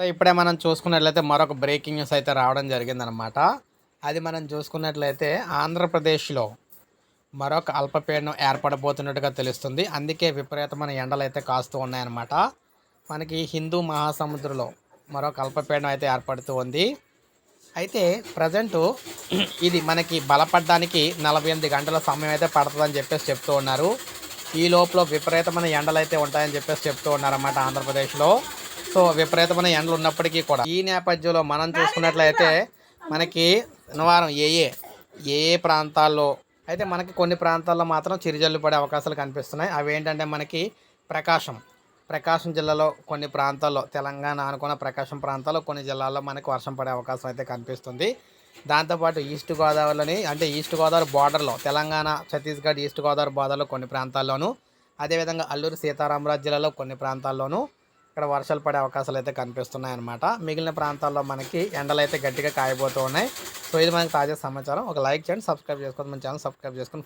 So ఇప్పుడే మనం చూసుకున్నట్లయితే మరొక బ్రేకింగ్ న్యూస్ అయితే రావడం జరిగిందనమాట అది మనం చూసుకున్నట్లయితే ఆంధ్రప్రదేశ్లో మరొక అల్పపీడనం ఏర్పడబోతున్నట్టుగా తెలుస్తుంది. అందుకే విపరీతమైన ఎండలు అయితే కాస్తూ ఉన్నాయన్నమాట. మనకి హిందూ మహాసముద్రంలో మరొక అల్పపీడనం అయితే ఏర్పడుతూ ఉంది. అయితే ప్రజెంట్ ఇది మనకి బలపడడానికి నలభై ఎనిమిది గంటల సమయం అయితే పడుతుందని చెప్పేసి చెప్తూ ఉన్నారు. ఈ లోపల విపరీతమైన ఎండలు అయితే ఉంటాయని చెప్పేసి చెప్తూ ఉన్నారన్నమాట ఆంధ్రప్రదేశ్లో. సో విపరీతమైన ఎండలు ఉన్నప్పటికీ కూడా ఈ నేపథ్యంలో మనం చూసుకున్నట్లయితే మనకి శనివారం ఏ ఏ ఏ ప్రాంతాల్లో అయితే మనకి కొన్ని ప్రాంతాల్లో మాత్రం చిరుజల్లు పడే అవకాశాలు కనిపిస్తున్నాయి. అవి ఏంటంటే మనకి ప్రకాశం ప్రకాశం జిల్లాలో కొన్ని ప్రాంతాల్లో తెలంగాణ అనుకున్న ప్రకాశం ప్రాంతాల్లో కొన్ని జిల్లాల్లో మనకు వర్షం పడే అవకాశం అయితే కనిపిస్తుంది. దాంతోపాటు ఈస్ట్ గోదావరిలోని అంటే ఈస్ట్ గోదావరి బార్డర్లో తెలంగాణ ఛత్తీస్గఢ్ ఈస్ట్ గోదావరి బార్డర్లో కొన్ని ప్రాంతాల్లోనూ అదేవిధంగా అల్లూరు సీతారామరాజు జిల్లాలో కొన్ని ప్రాంతాల్లోనూ ఇక్కడ వర్షాలు పడే అవకాశాలు అయితే కనిపిస్తున్నాయి అన్నమాట మిగిలిన ప్రాంతాల్లో మనకి ఎండలు అయితే గట్టిగా కాయబోతూ ఉన్నాయి. సో ఇది మనకి తాజా సమాచారం. ఒక లైక్ చేయండి సబ్స్క్రైబ్ చేసుకోండి మన ఛానల్ సబ్స్క్రైబ్ చేసుకొని